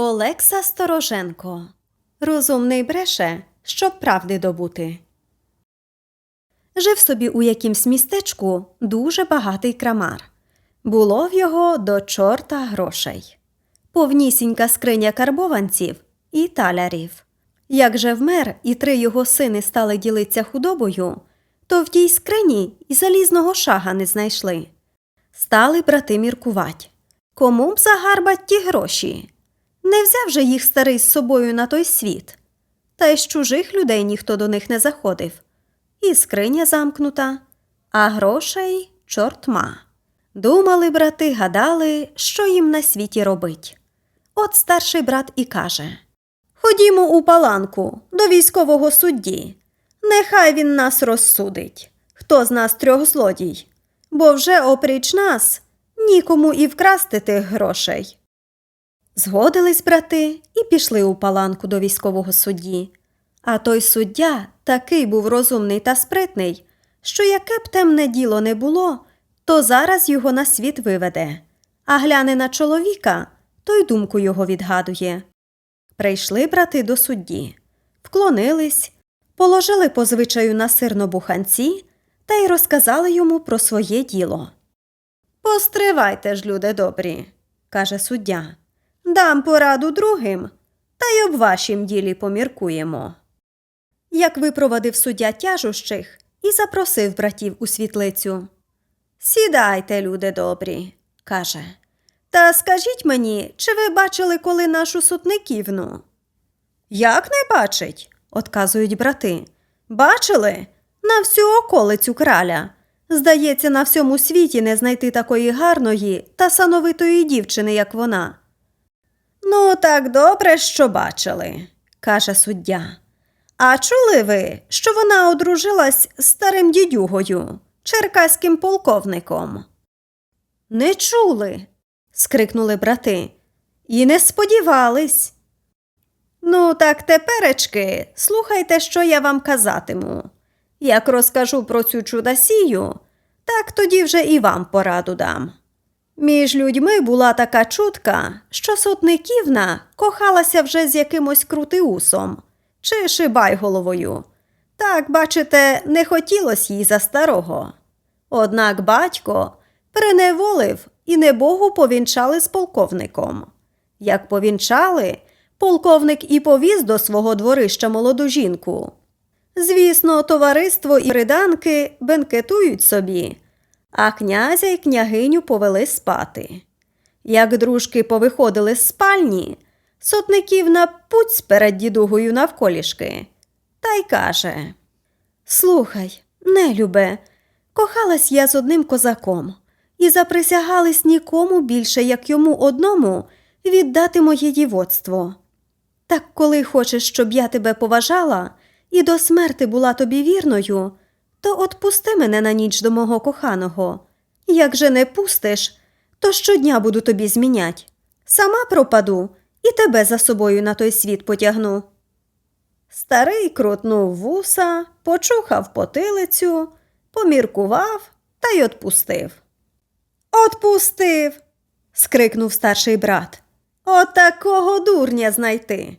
Олекса Стороженко. Розумний бреше, щоб правди добути. Жив собі у якимсь містечку дуже багатий крамар. Було в його до чорта грошей. Повнісінька скриня карбованців і талярів. Як же вмер і три його сини стали ділитися худобою, то в тій скрині і залізного шага не знайшли. Стали брати міркувать. Кому б загарбать ті гроші? Не взяв же їх старий з собою на той світ. Та й з чужих людей ніхто до них не заходив. І скриня замкнута, а грошей чортма. Думали брати, гадали, що їм на світі робить. От старший брат і каже Ходімо у паланку до військового судді. Нехай він нас розсудить, хто з нас трьох злодій, бо вже опріч нас нікому і вкрасти тих грошей. Згодились брати і пішли у паланку до військового судді. А той суддя такий був розумний та спритний, що яке б темне діло не було, то зараз його на світ виведе, а гляне на чоловіка, то й думку його відгадує. Прийшли брати до судді, вклонились, положили по звичаю на сирно буханці та й розказали йому про своє діло. Постривайте ж, люди добрі, каже суддя. Дам пораду другим, та й об вашім ділі поміркуємо. Як випровадив суддя тяжущих і запросив братів у світлицю. Сідайте, люди добрі, каже. Та скажіть мені, чи ви бачили коли нашу сутниківну? Як не бачить? отказують брати. Бачили? На всю околицю краля. Здається, на всьому світі не знайти такої гарної та сановитої дівчини, як вона. Ну, так добре, що бачили, каже суддя. А чули ви, що вона одружилась з старим дідюгою, черкаським полковником? Не чули, скрикнули брати. І не сподівались. Ну, так теперечки, слухайте, що я вам казатиму. Як розкажу про цю чудасію, так тоді вже і вам пораду дам. Між людьми була така чутка, що сотниківна кохалася вже з якимось крутиусом чи шибайголовою. Так, бачите, не хотілося їй за старого. Однак батько приневолив і небогу повінчали з полковником. Як повінчали, полковник і повіз до свого дворища молоду жінку. Звісно, товариство і риданки бенкетують собі, а князя й княгиню повели спати. Як дружки повиходили з спальні, сотників на путь перед дідугою навколішки, та й каже Слухай, нелюбе, кохалась я з одним козаком, і заприсягались нікому більше, як йому одному, віддати моє дівоцтво. Так коли хочеш, щоб я тебе поважала і до смерти була тобі вірною, то отпусти мене на ніч до мого коханого. Як же не пустиш, то щодня буду тобі змінять. Сама пропаду і тебе за собою на той світ потягну. Старий крутнув вуса, почухав потилицю, поміркував та й отпустив. Отпустив. скрикнув старший брат. От такого дурня знайти.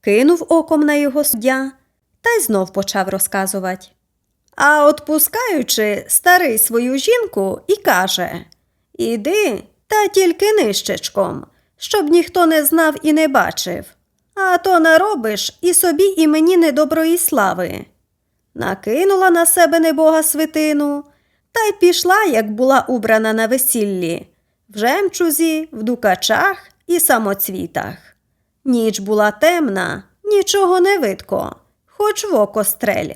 Кинув оком на його суддя та й знов почав розказувати. А отпускаючи, старий свою жінку і каже Іди, та тільки нищечком, щоб ніхто не знав і не бачив, а то наробиш і собі, і мені недоброї слави. Накинула на себе небога свитину та й пішла, як була убрана на весіллі, в жемчузі, в дукачах і самоцвітах. Ніч була темна, нічого не видко, хоч в око стрель.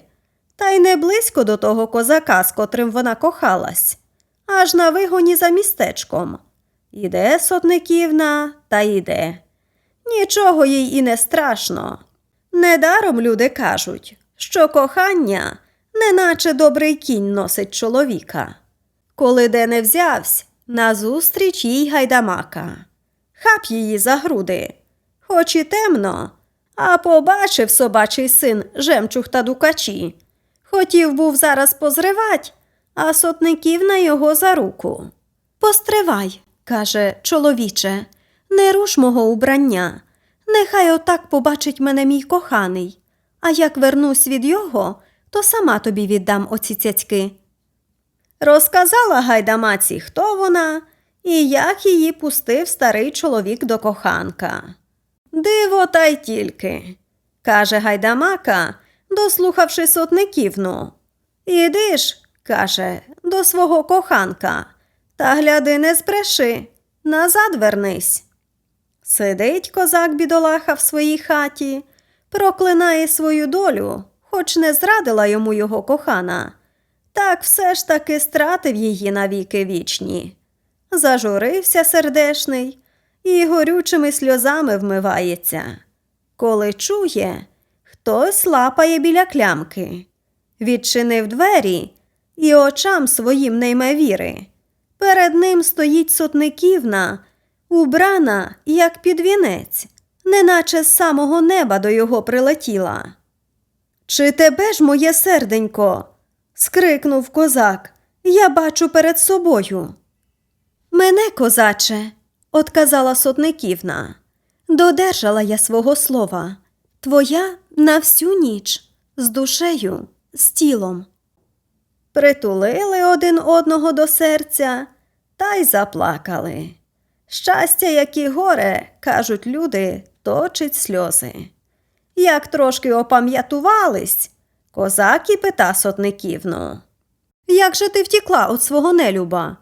Та й не близько до того козака, з котрим вона кохалась, аж на вигоні за містечком. Іде сотниківна та йде. Нічого їй і не страшно. Недаром люди кажуть, що кохання неначе добрий кінь носить чоловіка. Коли де не взявсь, назустріч їй гайдамака. Хап її за груди, хоч і темно, а побачив собачий син жемчуг та дукачі. Хотів був зараз позривать, а сотників на його за руку. Постривай, каже чоловіче, Не руш мого убрання. Нехай отак побачить мене мій коханий, а як вернусь від його, то сама тобі віддам оці цяцьки. Розказала гайдамаці, хто вона і як її пустив старий чоловік до коханка. Диво та й тільки, каже гайдамака, дослухавши сотниківну. Іди ж, каже, до свого коханка, та гляди, не збреши, назад вернись. Сидить козак бідолаха в своїй хаті, проклинає свою долю, хоч не зрадила йому його кохана, так все ж таки стратив її навіки вічні. Зажурився сердешний і горючими сльозами вмивається. Коли чує, хтось лапає біля клямки, відчинив двері і очам своїм не йме віри. Перед ним стоїть сотниківна, убрана, як під вінець, неначе з самого неба до його прилетіла. Чи тебе ж, моє серденько? скрикнув козак. Я бачу перед собою. Мене, козаче, отказала сотниківна. Додержала я свого слова. Твоя на всю ніч, з душею, з тілом. Притулили один одного до серця та й заплакали. Щастя, як і горе, кажуть люди, точить сльози. Як трошки опам'ятувались, козак і пита сотниківну. Як же ти втікла від свого нелюба?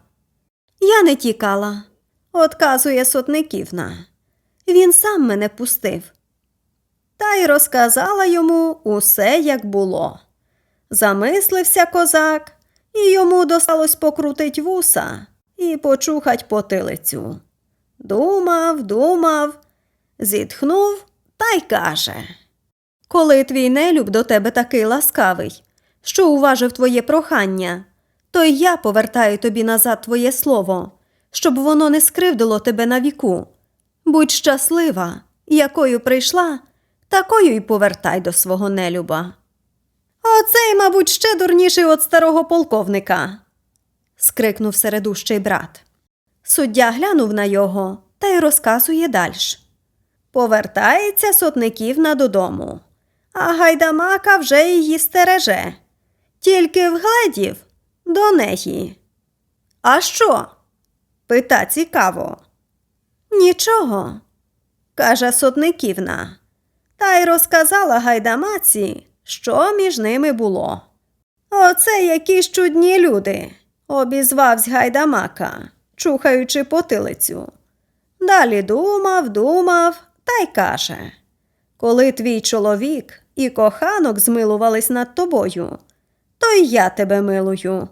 Я не тікала, отказує сотниківна. Він сам мене пустив. Та й розказала йому усе, як було. Замислився козак, і йому досталось покрутить вуса і почухать потилицю. Думав, думав, зітхнув та й каже. Коли твій нелюб до тебе такий ласкавий, що уважив твоє прохання, то й я повертаю тобі назад твоє слово, щоб воно не скривдило тебе на віку. Будь щаслива, якою прийшла, такою й повертай до свого нелюба. Оцей, мабуть, ще дурніший від старого полковника. скрикнув середущий брат. Суддя глянув на його та й розказує дальш. Повертається сотниківна додому, а гайдамака вже її стереже. Тільки вгледів до неї. А що? пита цікаво. Нічого, каже сотниківна, та й розказала гайдамаці, що між ними було. Оце якісь чудні люди, обізвавсь гайдамака, чухаючи потилицю. Далі думав, думав та й каже Коли твій чоловік і коханок змилувались над тобою, то й я тебе милую.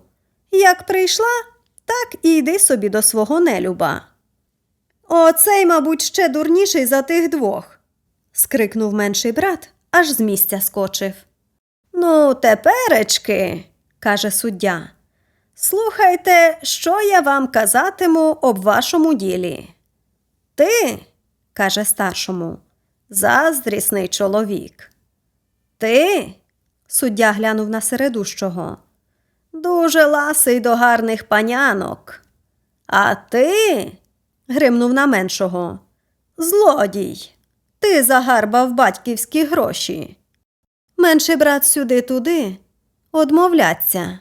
Як прийшла, так і йди собі до свого нелюба. Оцей, мабуть, ще дурніший за тих двох. Скрикнув менший брат, аж з місця скочив. Ну, теперечки, каже суддя. Слухайте, що я вам казатиму об вашому ділі. Ти, каже старшому, заздрісний чоловік. Ти, суддя глянув на середущого, дуже ласий до гарних панянок. А ти, гримнув на меншого, злодій, ти загарбав батьківські гроші. Менший брат сюди-туди одмовляться.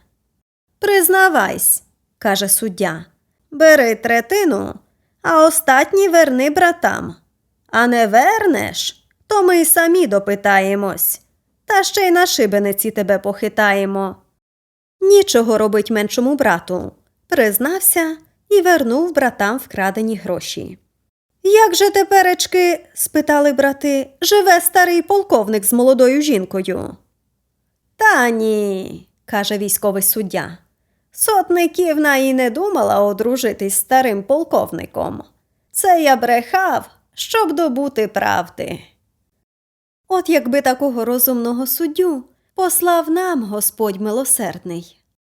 Признавайсь, каже суддя, бери третину, а остатні верни братам. А не вернеш, то ми й самі допитаємось, та ще й на шибениці тебе похитаємо. Нічого робить меншому брату, признався і вернув братам вкрадені гроші. Як же теперечки, спитали брати, живе старий полковник з молодою жінкою? Та ні, каже військовий суддя. Сотниківна і не думала одружитись старим полковником. Це я брехав, щоб добути правди. От якби такого розумного суддю послав нам Господь милосердний.